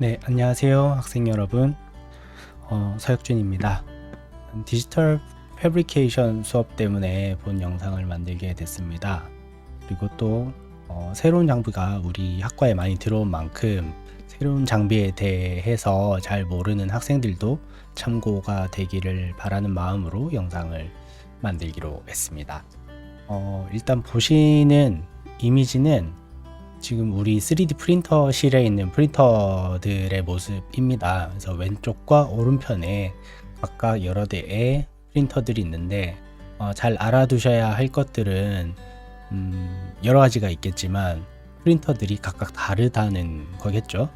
네, 안녕하세요, 학생 여러분. 어, 서혁준입니다. 디지털 패브리케이션 수업 때문에 본 영상을 만들게 됐습니다. 그리고 또 어, 새로운 장비가 우리 학과에 많이 들어온 만큼 새로운 장비에 대해서 잘 모르는 학생들도 참고가 되기를 바라는 마음으로 영상을 만들기로 했습니다. 어, 일단 보시는 이미지는 지금 우리 3D 프린터실에 있는 프린터들의 모습입니다. 그래서 왼쪽과 오른편에 각각 여러 대의 프린터들이 있는데 어, 잘 알아두셔야 할 것들은 음, 여러 가지가 있겠지만 프린터들이 각각 다르다는 거겠죠.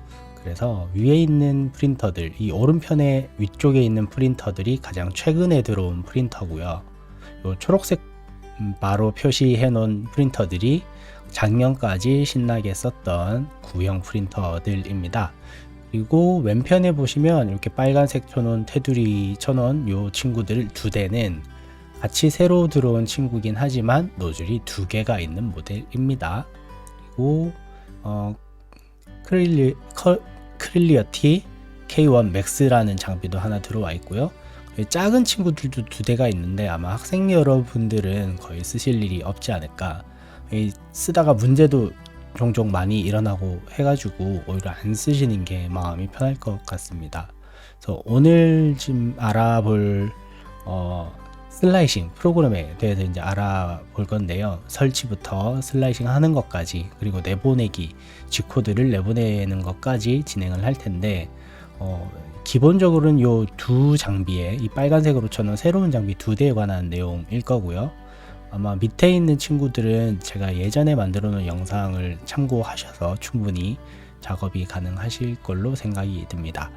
그래서 위에 있는 프린터들, 이 오른편에 위쪽에 있는 프린터들이 가장 최근에 들어온 프린터고요. 요 초록색 음, 바로 표시해 놓은 프린터들이 작년까지 신나게 썼던 구형 프린터들입니다. 그리고 왼편에 보시면 이렇게 빨간색 쳐놓은 테두리 쳐놓은 요 친구들 두 대는 같이 새로 들어온 친구긴 하지만 노즐이 두 개가 있는 모델입니다. 그리고 어, 크릴리, 커, 크릴리어티 K1 맥스라는 장비도 하나 들어와 있고요. 작은 친구들도 두 대가 있는데 아마 학생 여러분들은 거의 쓰실 일이 없지 않을까. 이 쓰다가 문제도 종종 많이 일어나고 해가지고 오히려 안 쓰시는 게 마음이 편할 것 같습니다. 그래서 오늘 지금 알아볼 어, 슬라이싱 프로그램에 대해서 이제 알아볼 건데요. 설치부터 슬라이싱 하는 것까지 그리고 내보내기 G코드를 내보내는 것까지 진행을 할 텐데 어, 기본적으로는 요 두 장비에 이 빨간색으로 쳐놓은 새로운 장비 두 대에 관한 내용일 거고요. 아마 밑에 있는 친구들은 제가 예전에 만들어 놓은 영상을 참고하셔서 충분히 작업이 가능하실 걸로 생각이 듭니다.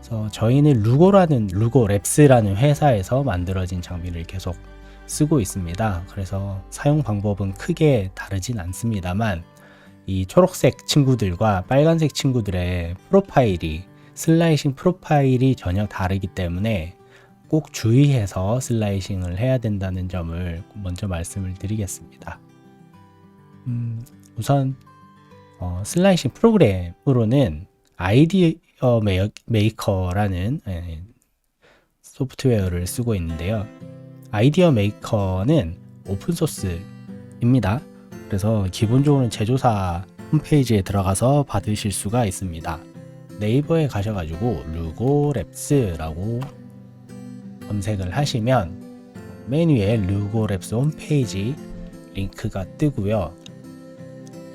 그래서 저희는 루고라는 루고 랩스라는 회사에서 만들어진 장비를 계속 쓰고 있습니다. 그래서 사용 방법은 크게 다르진 않습니다만 이 초록색 친구들과 빨간색 친구들의 프로파일이 슬라이싱 프로파일이 전혀 다르기 때문에 꼭 주의해서 슬라이싱을 해야 된다는 점을 먼저 말씀을 드리겠습니다. 음, 우선 어, 슬라이싱 프로그램으로는 아이디어 메이커라는 예, 소프트웨어를 쓰고 있는데요. 아이디어 메이커는 오픈 소스입니다. 그래서 기본적으로 제조사 홈페이지에 들어가서 받으실 수가 있습니다. 네이버에 가셔가지고 루고랩스라고 검색을 하시면 맨 위에 루고랩스 홈페이지 링크가 뜨고요.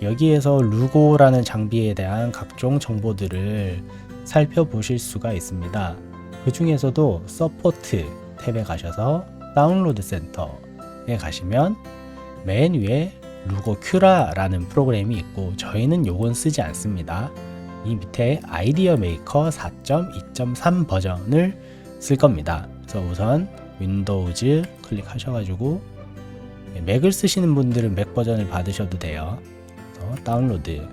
여기에서 루고라는 장비에 대한 각종 정보들을 살펴보실 수가 있습니다. 그 중에서도 서포트 탭에 가셔서 다운로드 센터에 가시면 맨 위에 루고 큐라라는 프로그램이 있고 저희는 요건 쓰지 않습니다. 이 밑에 아이디어 메이커 4.2.3 버전을 쓸 겁니다. 그래서 우선 윈도우즈 클릭하셔가지고 맥을 쓰시는 분들은 맥 버전을 받으셔도 돼요. 다운로드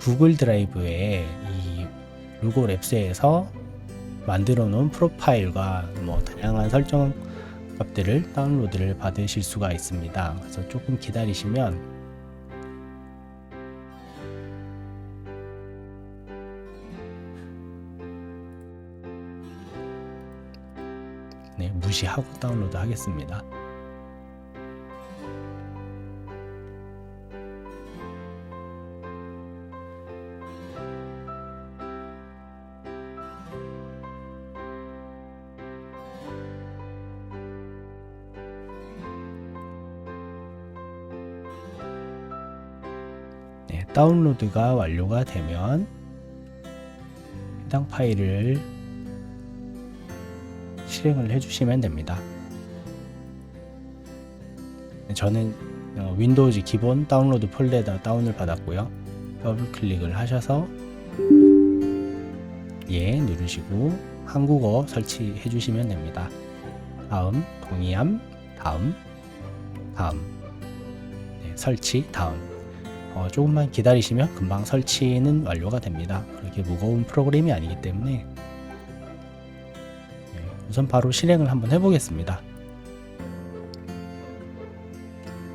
구글 드라이브에 이 루고 랩스에서 만들어 놓은 프로파일과 뭐 다양한 설정 값들을 다운로드를 받으실 수가 있습니다. 그래서 조금 기다리시면 네, 무시하고 다운로드 하겠습니다. 네, 다운로드가 완료가 되면 해당 파일을 실행을 해주시면 됩니다. 네, 저는 어, 윈도우즈 기본 다운로드 폴더에다 다운을 받았고요. 더블 클릭을 하셔서 예 누르시고 한국어 설치해 주시면 됩니다. 다음 동의함 다음 다음 네, 설치 다음 어, 조금만 기다리시면 금방 설치는 완료가 됩니다. 그렇게 무거운 프로그램이 아니기 때문에 네, 우선 바로 실행을 한번 해보겠습니다.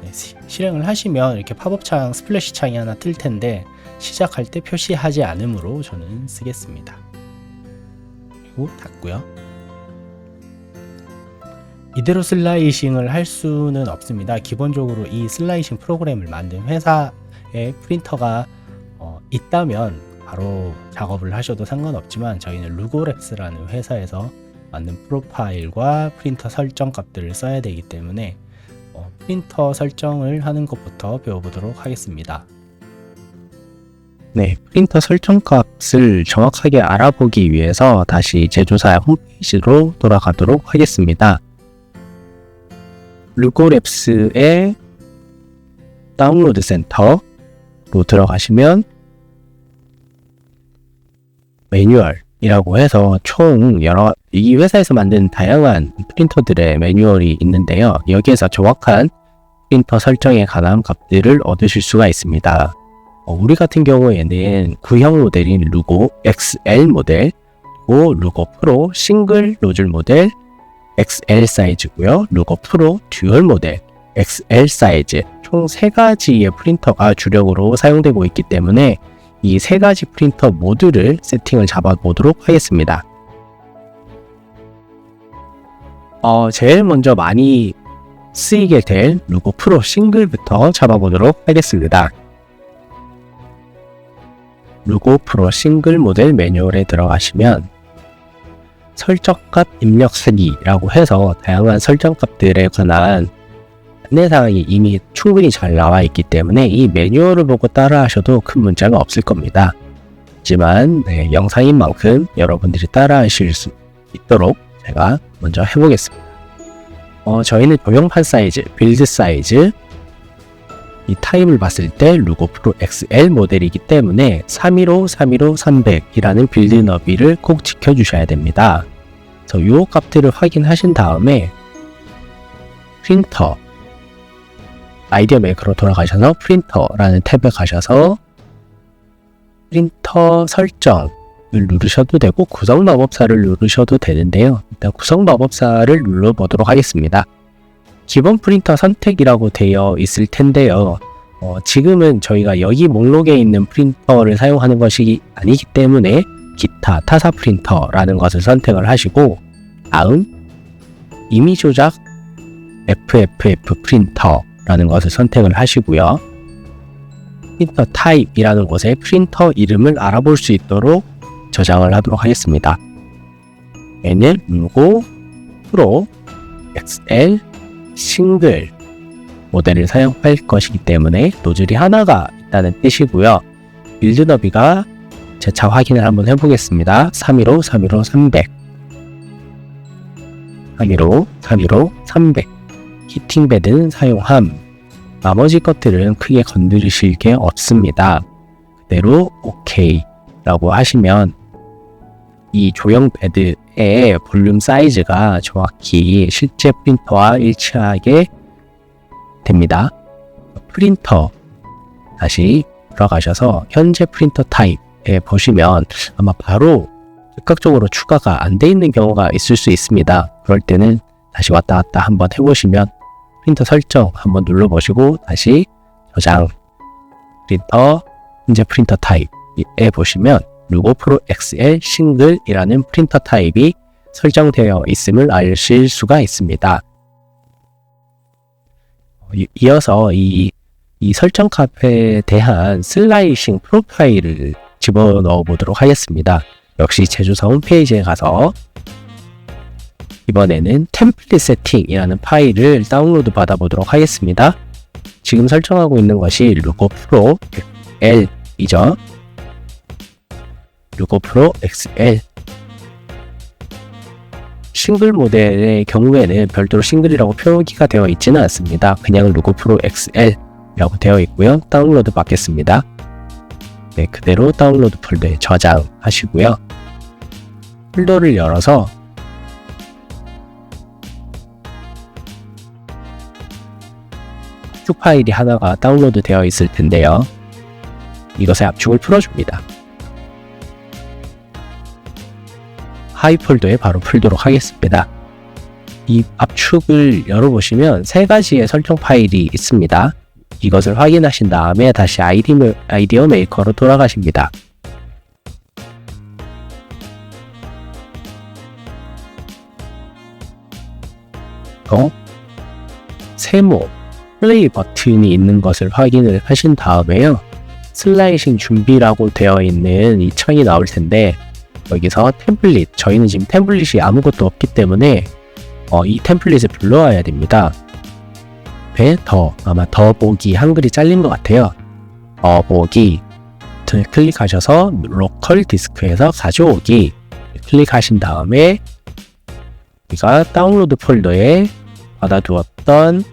네, 시, 실행을 하시면 이렇게 팝업 창, 스플래시 창이 하나 뜰 텐데 시작할 때 표시하지 않으므로 저는 쓰겠습니다. 그리고 닫고요. 이대로 슬라이싱을 할 수는 없습니다. 기본적으로 이 슬라이싱 프로그램을 만든 회사에 프린터가 어, 있다면 바로 작업을 하셔도 상관없지만 저희는 루고랩스라는 회사에서 만든 프로파일과 프린터 설정 값들을 써야 되기 때문에 어, 프린터 설정을 하는 것부터 배워보도록 하겠습니다. 네, 프린터 설정 값을 정확하게 알아보기 위해서 다시 제조사 홈페이지로 돌아가도록 하겠습니다. 루고랩스의 다운로드 센터로 들어가시면 매뉴얼 이라고 해서 총 여러 이 회사에서 만든 다양한 프린터들의 매뉴얼이 있는데요. 여기에서 정확한 프린터 설정에 관한 값들을 얻으실 수가 있습니다. 어, 우리 같은 경우에는 구형 모델인 루고 XL 모델, 그리고 루고 프로 싱글 노즐 모델 XL 사이즈고요. 루고 프로 듀얼 모델 XL 사이즈 총세 가지의 프린터가 주력으로 사용되고 있기 때문에 이 세 가지 프린터 모두를 세팅을 잡아 보도록 하겠습니다. 어, 제일 먼저 많이 쓰이게 될 루고 프로 싱글부터 잡아보도록 하겠습니다. 루고 프로 싱글 모델 매뉴얼에 들어가시면 설정값 입력하기라고 해서 다양한 설정값들에 관한 안내사항이 이미 충분히 잘 나와 있기 때문에 이 매뉴얼을 보고 따라 하셔도 큰 문제가 없을 겁니다. 하지만 네, 영상인 만큼 여러분들이 따라 하실 수 있도록 제가 먼저 해보겠습니다. 어, 저희는 조형판 사이즈, 빌드 사이즈, 이 타입을 봤을 때 루고 프로 XL 모델이기 때문에 315, 315, 300이라는 빌드 너비를 꼭 지켜주셔야 됩니다. 그래서 이 값들을 확인하신 다음에 프린터 아이디어 메이커로 돌아가셔서 프린터라는 탭에 가셔서 프린터 설정을 누르셔도 되고 구성 마법사를 누르셔도 되는데요. 일단 구성 마법사를 눌러보도록 하겠습니다. 기본 프린터 선택이라고 되어 있을 텐데요. 어, 지금은 저희가 여기 목록에 있는 프린터를 사용하는 것이 아니기 때문에 기타 타사 프린터라는 것을 선택을 하시고 다음 이미 조작 FFF 프린터 라는 것을 선택을 하시고요. 프린터 타입이라는 곳에 프린터 이름을 알아볼 수 있도록 저장을 하도록 하겠습니다. 얘는 루고 프로 XL 싱글 모델을 사용할 것이기 때문에 노즐이 하나가 있다는 뜻이고요. 빌드 너비가 재차 확인을 한번 해보겠습니다. 315, 315, 300 315, 315, 300 히팅 베드는 사용함 나머지 것들은 크게 건드리실 게 없습니다. 그대로 OK 라고 하시면 이 조형 베드의 볼륨 사이즈가 정확히 실제 프린터와 일치하게 됩니다. 프린터 다시 들어가셔서 현재 프린터 타입에 보시면 아마 바로 즉각적으로 추가가 안 돼 있는 경우가 있을 수 있습니다. 그럴 때는 다시 왔다 갔다 한번 해보시면 프린터 설정 한번 눌러보시고 다시 저장 프린터 현재 프린터 타입에 보시면 루고 프로 XL 싱글이라는 프린터 타입이 설정되어 있음을 아실 수가 있습니다. 이어서 이, 이 설정 값에 대한 슬라이싱 프로파일을 집어넣어 보도록 하겠습니다. 역시 제조사 홈페이지에 가서 이번에는 템플릿 세팅이라는 파일을 다운로드 받아보도록 하겠습니다. 지금 설정하고 있는 것이 루고 프로 L이죠. 루고 프로 XL 싱글 모델의 경우에는 별도로 싱글이라고 표기가 되어 있지는 않습니다. 그냥 루고 프로 XL이라고 되어 있고요. 다운로드 받겠습니다. 네, 그대로 다운로드 폴더에 저장하시고요. 폴더를 열어서 압축 파일이 하나가 다운로드 되어 있을 텐데요. 이것의 압축을 풀어줍니다. 하이 폴더에 바로 풀도록 하겠습니다. 이 압축을 열어보시면 세 가지의 설정 파일이 있습니다. 이것을 확인하신 다음에 다시 아이디, 메- 아이디어 메이커로 돌아가십니다. 어? 세모, 플레이 버튼이 있는 것을 확인을 하신 다음에요. 슬라이싱 준비라고 되어 있는 이 창이 나올 텐데 여기서 템플릿, 저희는 지금 템플릿이 아무것도 없기 때문에 어, 이 템플릿을 불러와야 됩니다. 배, 더, 아마 더 보기 한글이 잘린 것 같아요. 더 보기 클릭하셔서 로컬 디스크에서 가져오기 클릭하신 다음에 우리가 다운로드 폴더에 받아두었던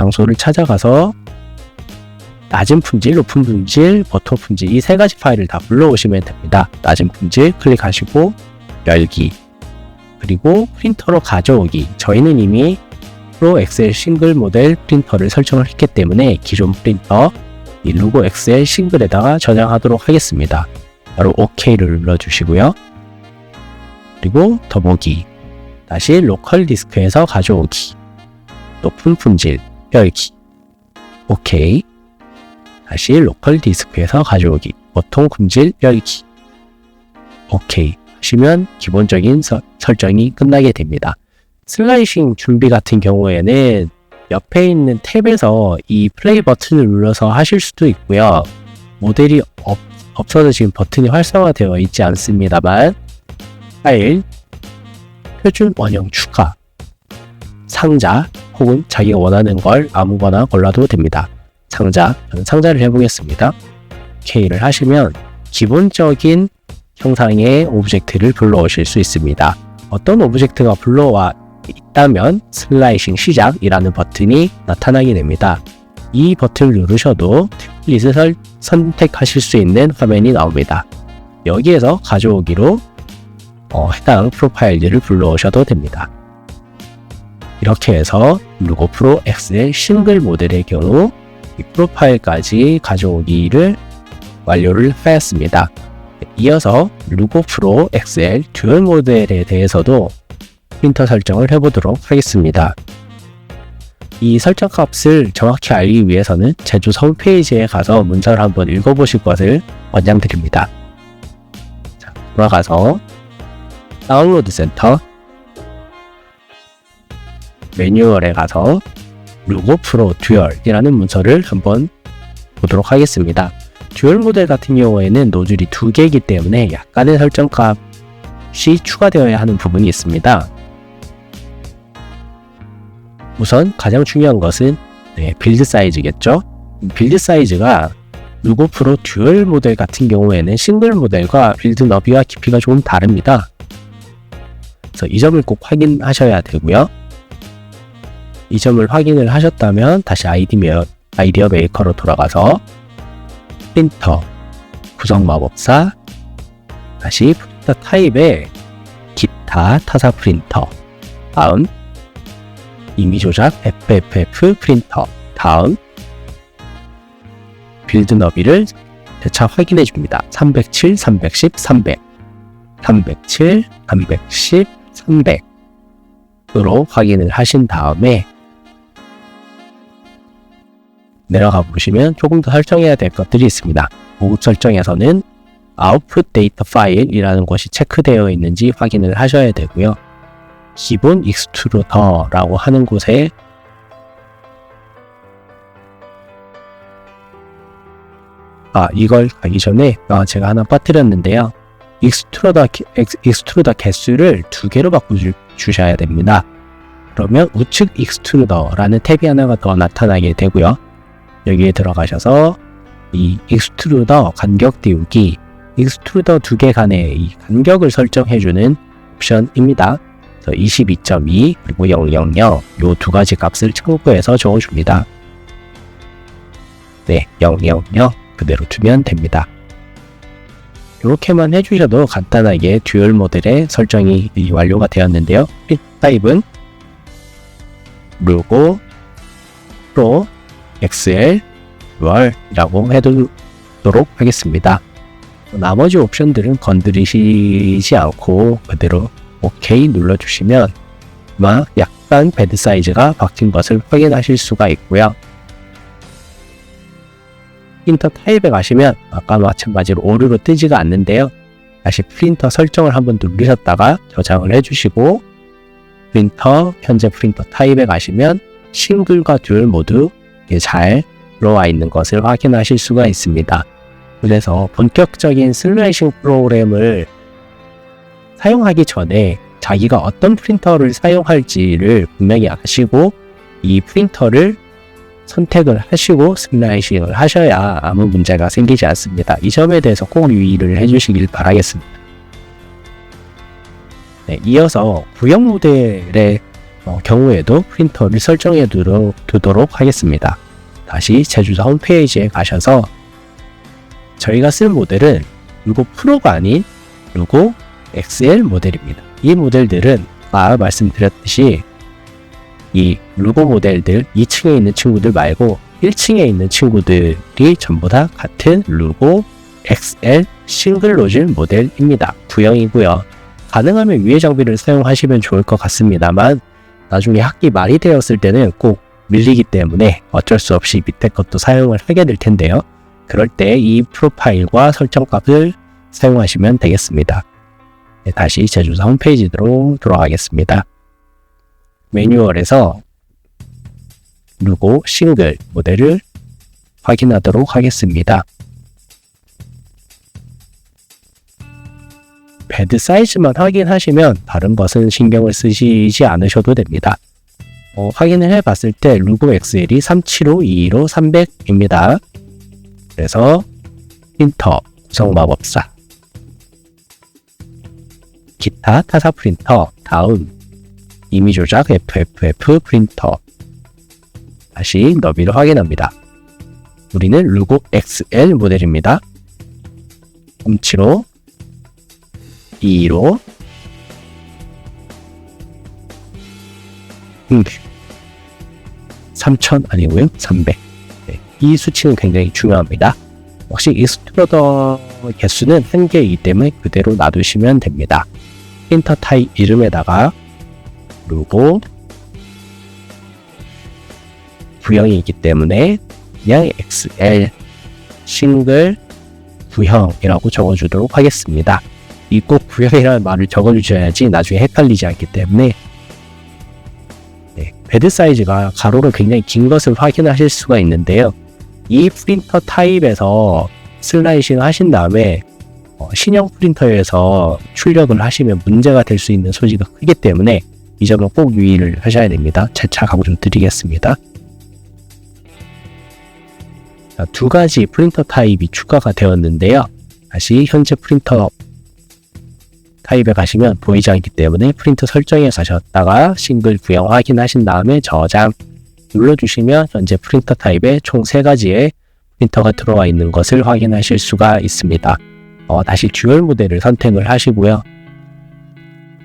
장소를 찾아가서 낮은 품질, 높은 품질, 버터 품질 이 세 가지 파일을 다 불러오시면 됩니다. 낮은 품질 클릭하시고 열기 그리고 프린터로 가져오기 저희는 이미 프로 엑셀 싱글 모델 프린터를 설정을 했기 때문에 기존 프린터 이 로고 엑셀 싱글에다가 저장하도록 하겠습니다. 바로 OK를 눌러주시고요. 그리고 더보기 다시 로컬 디스크에서 가져오기 높은 품질 열기. OK 다시 로컬 디스크에서 가져오기. 보통 품질 열기. OK 하시면 기본적인 서- 설정이 끝나게 됩니다. 슬라이싱 준비 같은 경우에는 옆에 있는 탭에서 이 플레이 버튼을 눌러서 하실 수도 있고요. 모델이 없, 없어서 지금 버튼이 활성화되어 있지 않습니다만 파일 표준 원형 추가 상자 혹은 자기가 원하는 걸 아무거나 골라도 됩니다. 상자, 저는 상자를 해보겠습니다. K를 하시면 기본적인 형상의 오브젝트를 불러오실 수 있습니다. 어떤 오브젝트가 불러와 있다면 슬라이싱 시작이라는 버튼이 나타나게 됩니다. 이 버튼을 누르셔도 템플릿을 설- 선택하실 수 있는 화면이 나옵니다. 여기에서 가져오기로 어, 해당 프로파일들을 불러오셔도 됩니다. 이렇게 해서 루고 프로 엑셀 싱글 모델의 경우 이 프로파일까지 가져오기를 완료를 하였습니다. 이어서 루고 프로 엑셀 듀얼 모델에 대해서도 프린터 설정을 해보도록 하겠습니다. 이 설정 값을 정확히 알기 위해서는 제조 홈페이지에 가서 문서를 한번 읽어보실 것을 권장드립니다. 자, 돌아가서 다운로드 센터 매뉴얼에 가서 루고 프로 듀얼이라는 문서를 한번 보도록 하겠습니다. 듀얼 모델 같은 경우에는 노즐이 두 개이기 때문에 약간의 설정 값이 추가되어야 하는 부분이 있습니다. 우선 가장 중요한 것은 네, 빌드 사이즈겠죠. 빌드 사이즈가 루고 프로 듀얼 모델 같은 경우에는 싱글 모델과 빌드 너비와 깊이가 조금 다릅니다. 그래서 이 점을 꼭 확인하셔야 되고요. 이 점을 확인을 하셨다면 다시 아이디 메어, 아이디어 메이커로 돌아가서 프린터, 구성 마법사, 다시 프린터 타입의 기타 타사 프린터, 다음 이미 조작 FFF 프린터, 다음 빌드 너비를 재차 확인해 줍니다. 307, 310, 300, 307, 310, 300으로 확인을 하신 다음에 내려가 보시면 조금 더 설정해야 될 것들이 있습니다. 보급 설정에서는 output data file이라는 것이 체크되어 있는지 확인을 하셔야 되고요. 기본 익스트루더라고 하는 곳에 아 이걸 가기 전에 아, 제가 하나 빠뜨렸는데요. 익스트루더 익스트루더 개수를 두 개로 바꿔 주, 주셔야 됩니다. 그러면 우측 익스트루더라는 탭이 하나가 더 나타나게 되고요. 여기에 들어가셔서 이 익스트루더 간격 띄우기 익스트루더 두 개 간의 이 간격을 설정해주는 옵션입니다. 22.2 그리고 000 요 두 가지 값을 참고해서 적어줍니다. 네, 000 그대로 두면 됩니다. 이렇게만 해주셔도 간단하게 듀얼 모델의 설정이 완료가 되었는데요. 타입은 루고 프로 XL 듀얼이라고 해두도록 하겠습니다. 나머지 옵션들은 건드리시지 않고 그대로 OK 눌러주시면 아마 약간 베드 사이즈가 바뀐 것을 확인하실 수가 있고요. 프린터 타입에 가시면 아까 마찬가지로 오류로 뜨지가 않는데요. 다시 프린터 설정을 한번 누르셨다가 저장을 해주시고 프린터 현재 프린터 타입에 가시면 싱글과 듀얼 모두 이렇게 잘 들어와 있는 것을 확인하실 수가 있습니다. 그래서 본격적인 슬라이싱 프로그램을 사용하기 전에 자기가 어떤 프린터를 사용할지를 분명히 아시고 이 프린터를 선택을 하시고 슬라이싱을 하셔야 아무 문제가 생기지 않습니다. 이 점에 대해서 꼭 유의를 해주시길 바라겠습니다. 네, 이어서 구형 모델의 어, 경우에도 프린터를 설정해 두도록, 두도록 하겠습니다. 다시 제조사 홈페이지에 가셔서 저희가 쓸 모델은 루고 프로가 아닌 루고 XL 모델입니다. 이 모델들은 아까 말씀드렸듯이 이 루고 모델들 2층에 있는 친구들 말고 1층에 있는 친구들이 전부 다 같은 루고 XL 싱글 노즐 모델입니다. 구형이고요. 가능하면 위에 장비를 사용하시면 좋을 것 같습니다만 나중에 학기 말이 되었을 때는 꼭 밀리기 때문에 어쩔 수 없이 밑에 것도 사용을 하게 될 텐데요. 그럴 때 이 프로파일과 설정값을 사용하시면 되겠습니다. 네, 다시 제조사 홈페이지로 돌아가겠습니다. 매뉴얼에서 루고 싱글 모델을 확인하도록 하겠습니다. 베드 사이즈만 확인하시면 다른 것은 신경을 쓰시지 않으셔도 됩니다. 어, 확인을 해봤을 때 루고 XL이 375, 215, 300입니다. 그래서 프린터 구성 마법사 기타 타사 프린터 다음 이미 조작 FFF 프린터 다시 너비를 확인합니다. 우리는 루고 XL 모델입니다. 375 215 음, 3000 아니고요 300 네, 이 수치는 굉장히 중요합니다. 혹시 익스트루더 개수는 한 개이기 때문에 그대로 놔두시면 됩니다. 프린터 타입 이름에다가 루고 구형이기 때문에 그냥 XL 싱글 구형이라고 적어주도록 하겠습니다. 이 꼭 구형이라는 말을 적어주셔야지 나중에 헷갈리지 않기 때문에 네, 베드 사이즈가 가로로 굉장히 긴 것을 확인하실 수가 있는데요. 이 프린터 타입에서 슬라이싱 하신 다음에 어, 신형 프린터에서 출력을 하시면 문제가 될 수 있는 소지가 크기 때문에 이 점은 꼭 유의를 하셔야 됩니다. 재차 강조 드리겠습니다. 자, 두 가지 프린터 타입이 추가가 되었는데요. 다시 현재 프린터 타입에 가시면 보이지 않기 때문에 프린터 설정에 가셨다가 싱글 구형 확인하신 다음에 저장 눌러주시면 현재 프린터 타입에 총세 가지의 프린터가 들어와 있는 것을 확인하실 수가 있습니다. 어, 다시 듀얼 모델을 선택을 하시고요.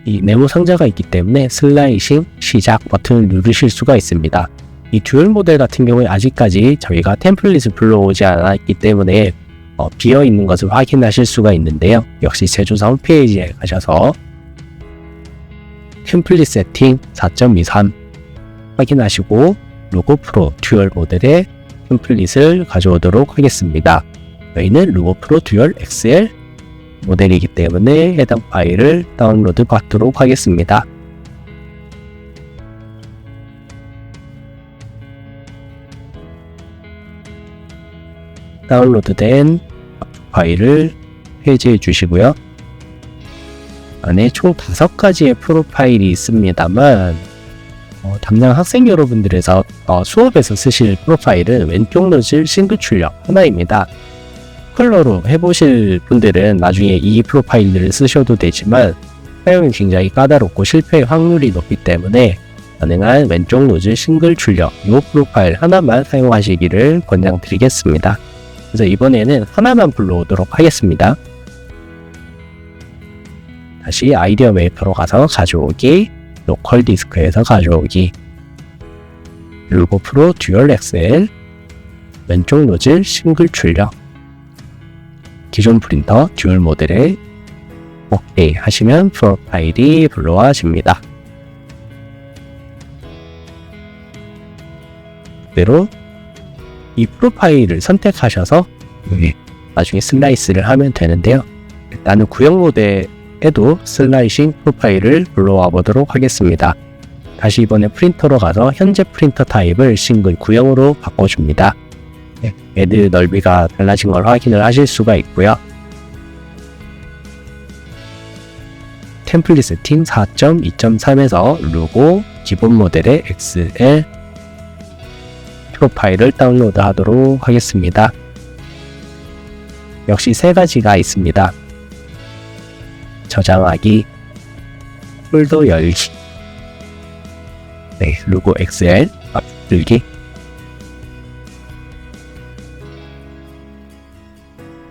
이 네모 상자가 있기 때문에 슬라이싱 시작 버튼을 누르실 수가 있습니다. 이 듀얼 모델 같은 경우에 아직까지 저희가 템플릿을 불러오지 않았기 때문에 어, 비어 있는 것을 확인하실 수가 있는데요. 역시 제조사 홈페이지에 가셔서 템플릿 세팅 4.23 확인하시고 로고 프로 듀얼 모델의 템플릿을 가져오도록 하겠습니다. 저희는 로고 프로 듀얼 XL 모델이기 때문에 해당 파일을 다운로드 받도록 하겠습니다. 다운로드된 파일을 해제해 주시고요. 안에 총 다섯 가지의 프로파일이 있습니다만 어, 담당 학생 여러분들에서 어, 수업에서 쓰실 프로파일은 왼쪽 노즐 싱글 출력 하나입니다. 컬러로 해보실 분들은 나중에 이 프로파일들을 쓰셔도 되지만 사용이 굉장히 까다롭고 실패 확률이 높기 때문에 가능한 왼쪽 노즐 싱글 출력 이 프로파일 하나만 사용하시기를 권장드리겠습니다. 그래서 이번에는 하나만 불러오도록 하겠습니다. 다시 아이디어 메이커로 가서 가져오기, 로컬 디스크에서 가져오기, 루고 프로 듀얼 엑셀, 왼쪽 노즐 싱글 출력, 기존 프린터 듀얼 모델에 오케이 하시면 프로파일이 불러와집니다. 그대로 이 프로파일을 선택하셔서 예, 나중에 슬라이스를 하면 되는데요. 일단은 구형 모델에도 슬라이싱 프로파일을 불러와 보도록 하겠습니다. 다시 이번에 프린터로 가서 현재 프린터 타입을 싱글 구형으로 바꿔줍니다. 네, 애드 넓이가 달라진 걸 확인을 하실 수가 있고요. 템플릿 세팅 4.2.3에서 로고 기본 모델의 XL 프로파일을 다운로드 하도록 하겠습니다. 역시 세 가지가 있습니다. 저장하기, 폴더 열기, 네, 로고 XL 앞들기,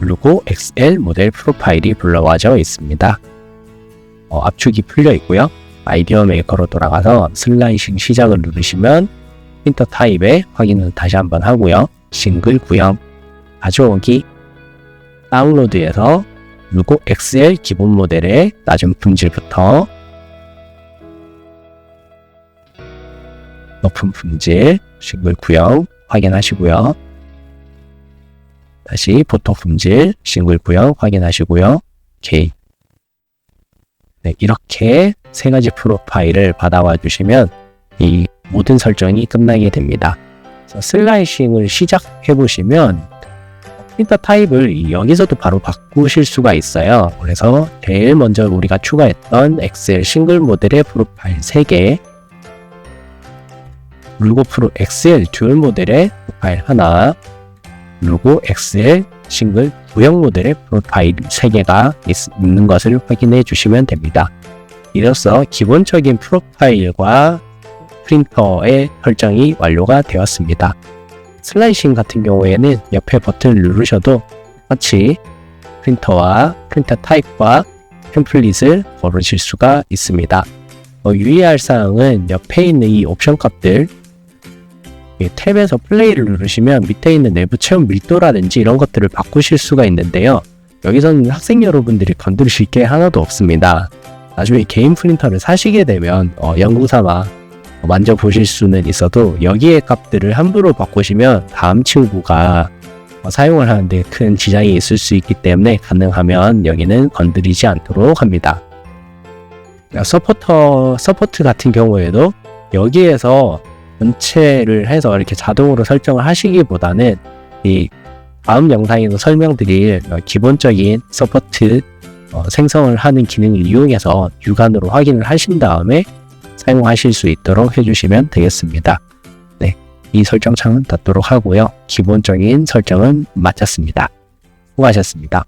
로고 XL 모델 프로파일이 불러와져 있습니다. 어, 압축이 풀려 있고요. 아이디어 메이커로 돌아가서 슬라이싱 시작을 누르시면 프린터 타입의 확인을 다시 한번 하고요. 싱글 구형 가져오기 다운로드에서 로고 XL 기본 모델의 낮은 품질부터 높은 품질 싱글 구형 확인하시고요. 다시 보통 품질 싱글 구형 확인하시고요. 오케이. 네, 이렇게 세 가지 프로파일을 받아와 주시면 이 모든 설정이 끝나게 됩니다. 슬라이싱을 시작해 보시면 프린터 타입을 여기서도 바로 바꾸실 수가 있어요. 그래서 제일 먼저 우리가 추가했던 엑셀 싱글 모델의 프로파일 3개 루고 프로 엑셀 듀얼 모델의 프로파일 하나 루고 엑셀 싱글 구형 모델의 프로파일 3개가 있는 것을 확인해 주시면 됩니다. 이로써 기본적인 프로파일과 프린터의 설정이 완료가 되었습니다. 슬라이싱 같은 경우에는 옆에 버튼을 누르셔도 똑같이 프린터와 프린터 타입과 템플릿을 고르실 수가 있습니다. 어, 유의할 사항은 옆에 있는 이 옵션 값들 이 탭에서 플레이를 누르시면 밑에 있는 내부 체험 밀도라든지 이런 것들을 바꾸실 수가 있는데요. 여기서는 학생 여러분들이 건드리실 게 하나도 없습니다. 나중에 개인 프린터를 사시게 되면 어, 연구 삼아 만져보실 수는 있어도 여기에 값들을 함부로 바꾸시면 다음 친구가 어, 사용을 하는데 큰 지장이 있을 수 있기 때문에 가능하면 여기는 건드리지 않도록 합니다. 서포터, 서포트 같은 경우에도 여기에서 전체를 해서 이렇게 자동으로 설정을 하시기보다는 이 다음 영상에서 설명드릴 어, 기본적인 서포트 어, 생성을 하는 기능을 이용해서 육안으로 확인을 하신 다음에 사용하실 수 있도록 해주시면 되겠습니다. 네, 이 설정 창은 닫도록 하고요. 기본적인 설정은 마쳤습니다. 수고하셨습니다.